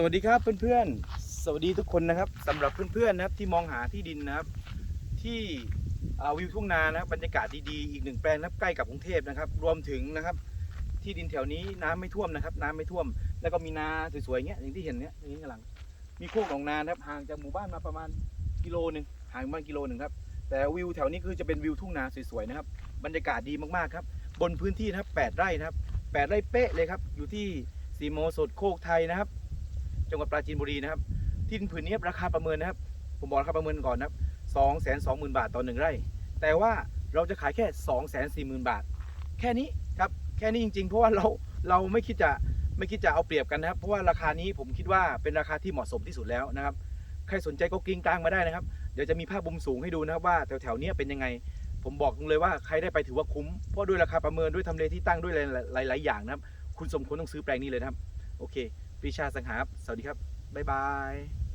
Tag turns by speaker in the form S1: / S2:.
S1: สวัสดีครับเพื่อนๆ สวัสดีทุกคนนะครับสำหรับเพื่อนๆนะครับที่มองหาที่ดินนะครับ ที่วิวทุ่งนานะครับบรรยากาศดีๆอีกหนึ่งแปลงนะครับใกล้กับกรุงเทพนะครับ รวมถึงนะครับ ที่ดินแถวนี้น้ำไม่ท่วมนะครับ น้ำไม่ท่วม แล้วก็มีนาสวยๆอย่างเงี้ยอย่างที่เห็นเนี้ยอย่างนี้กำลัง มีโคกหนองนานครับห่างจากหมู่บ้านมาประมาณกิโลหนึ่งห่างประมาณกิโลหนึ่งครับแต่วิวแถวนี้คือจะเป็นวิวทุ่งนาสวยๆนะครับ บรรยากาศดีมากๆครับ บนพื้นที่นะครับ8ไร่นะครับ8ไร่เป๊ะเลยครับอยู่ที่สีโมสดโคกไทยนะครับ จังหวัดปราจีนบุรีนะครับ ที่ดินผืนนี้ราคาประเมินนะครับ ผมบอกราคาประเมินก่อนนะครับสองแสนสองหมื่นบาทต่อหนึ่งไร่ แต่ว่าเราจะขายแค่สองแสนสี่หมื่นบาท แค่นี้ครับ แค่นี้จริงๆ เพราะว่าเราเราไม่คิดจะไม่คิดจะเอาเปรียบกันนะครับ เพราะว่าราคานี้ผมคิดว่าเป็นราคาที่เหมาะสมที่สุดแล้วนะครับ ใครสนใจก็กริ้งกลางมาได้นะครับ เดี๋ยวจะมีภาพมุมสูงให้ดูนะครับว่าแถวๆนี้เป็นยังไง ผมบอกเลยว่าใครได้ไปถือว่าคุ้ม เพราะด้วยราคาประเมินด้วยทำเลที่ตั้งด้วยหลายๆอย่างนะครับ คุณสมควรต้องซื้อแปลงนี้เลยนะครับ โอเค ปรีชาสังหารสวัสดีครับ บ๊ายบาย